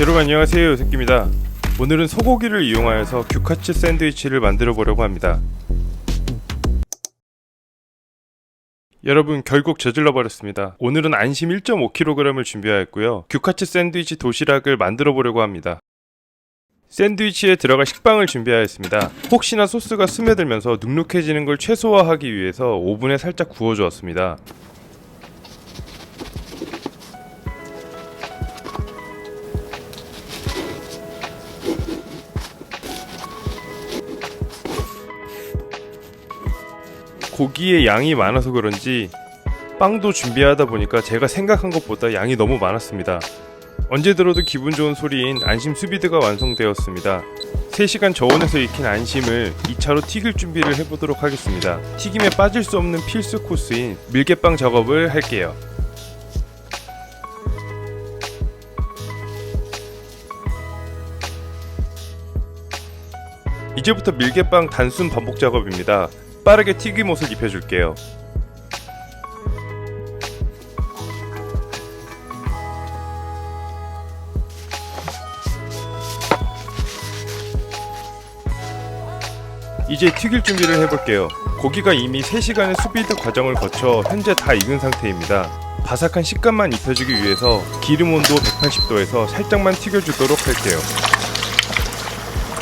여러분 안녕하세요. 요새끼입니다. 오늘은 소고기를 이용하여서 규카츠 샌드위치를 만들어 보려고 합니다. 여러분 결국 저질러 버렸습니다. 오늘은 안심 1.5kg을 준비하였고요. 규카츠 샌드위치 도시락을 만들어 보려고 합니다. 샌드위치에 들어갈 식빵을 준비하였습니다. 혹시나 소스가 스며들면서 눅눅해지는 걸 최소화하기 위해서 오븐에 살짝 구워 주었습니다 고기의 양이 많아서 그런지 빵도 준비하다 보니까 제가 생각한 것보다 양이 너무 많았습니다. 언제 들어도 기분 좋은 소리인 안심 수비드가 완성되었습니다. 3시간 저온에서 익힌 안심을 2차로 튀길 준비를 해보도록 하겠습니다. 튀김에 빠질 수 없는 필수 코스인 밀개빵 작업을 할게요. 이제부터 밀개빵 단순 반복 작업입니다. 빠르게 튀김옷을 입혀줄게요. 이제 튀길 준비를 해볼게요. 고기가 이미 3시간의 수비드 과정을 거쳐 현재 다 익은 상태입니다. 바삭한 식감만 입혀주기 위해서 기름 온도 180도에서 살짝만 튀겨주도록 할게요.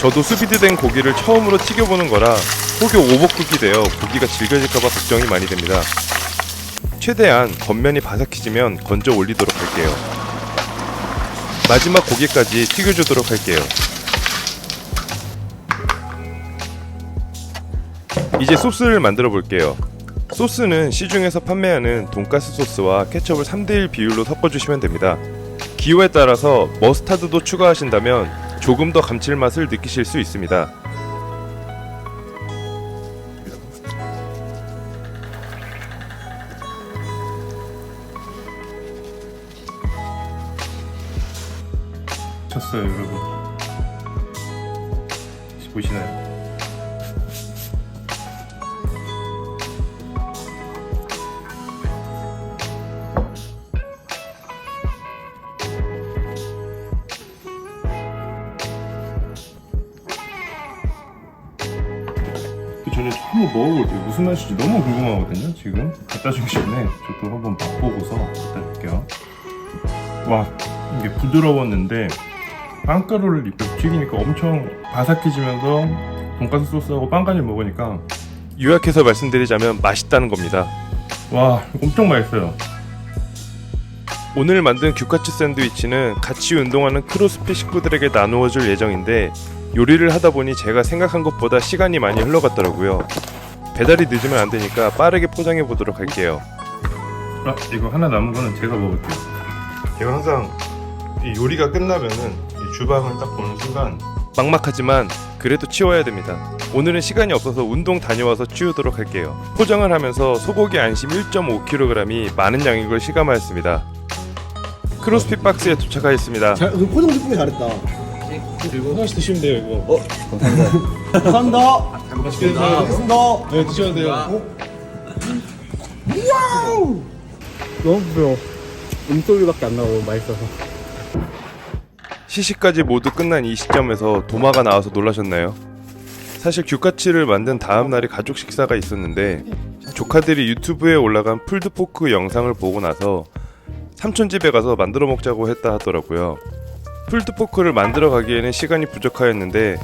저도 수비드된 고기를 처음으로 튀겨보는 거라 속이 오버쿡이 되어 고기가 질겨질까봐 걱정이 많이 됩니다. 최대한 겉면이 바삭해지면 건져 올리도록 할게요. 마지막 고기까지 튀겨주도록 할게요. 이제 소스를 만들어 볼게요. 소스는 시중에서 판매하는 돈가스 소스와 케첩을 3대1 비율로 섞어주시면 됩니다. 기호에 따라서 머스타드도 추가하신다면 조금 더 감칠맛을 느끼실 수 있습니다. 쳤어요, 여러분. 보시나요? 그 전에 한번 먹어볼게요. 무슨 맛일지 너무 궁금하거든요. 지금 갖다 주기 전에 저도 한번 맛보고서 갖다 줄게요. 와 이게 부드러웠는데 빵가루를 입혀서 튀기니까 엄청 바삭해지면서 돈가스 소스하고 빵까지 먹으니까 요약해서 말씀드리자면 맛있다는 겁니다. 와 엄청 맛있어요. 오늘 만든 규카츠 샌드위치는 같이 운동하는 크로스핏 식구들에게 나누어 줄 예정인데 요리를 하다 보니 제가 생각한 것보다 시간이 많이 흘러갔더라고요. 배달이 늦으면 안 되니까 빠르게 포장해 보도록 할게요. 아 이거 하나 남은 거는 제가 먹을게요. 제가 항상 이 요리가 끝나면은 이 주방을 딱 보는 순간 막막하지만 그래도 치워야 됩니다. 오늘은 시간이 없어서 운동 다녀와서 치우도록 할게요. 포장을 하면서 소고기 안심 1.5kg이 많은 양인 걸 실감하였습니다. 크로스핏 박스에 도착하였습니다. 잘, 그 포장 듣고 잘했다. 이거 하나씩 드시면 돼요 이거. 감사합니다. 맛있게 드세요. 알겠습니다. 네 드셔도 돼요. 너무 부러워. 음소리밖에 안 나고 맛있어서. 시식까지 모두 끝난 이 시점에서 도마가 나와서 놀라셨나요? 사실 규카치를 만든 다음 날에 가족 식사가 있었는데 조카들이 유튜브에 올라간 풀드포크 영상을 보고 나서 삼촌 집에 가서 만들어 먹자고 했다 하더라고요. 풀드포크를 만들어 가기에는 시간이 부족하였는데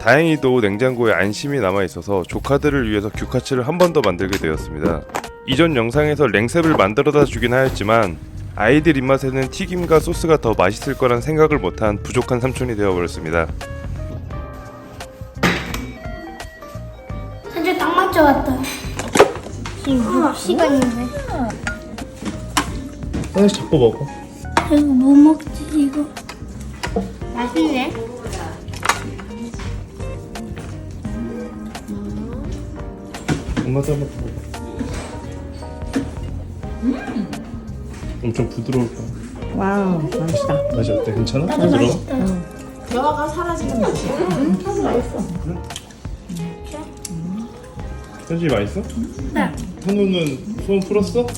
다행히도 냉장고에 안심이 남아 있어서 조카들을 위해서 규카치를 한 번 더 만들게 되었습니다. 이전 영상에서 랭셉을 만들어다 주긴 하였지만 아이들 입맛에는 튀김과 소스가 더 맛있을 거란 생각을 못한 부족한 삼촌이 되어버렸습니다. 사실 딱 맞춰왔다. 지금 시간인데. 하나씩 잡고 먹어. 이거 뭐 먹지 이거? 맛있네. 엄마도 한번 먹어. 엄청 부드러울 거야. 와우, 맛있다. 맛이 어때? 괜찮아? 나도 부드러워? 맛있다. 뼈가 사라지는 맛이야. 현지 맛있어? 네. 현우는 소원 풀었어?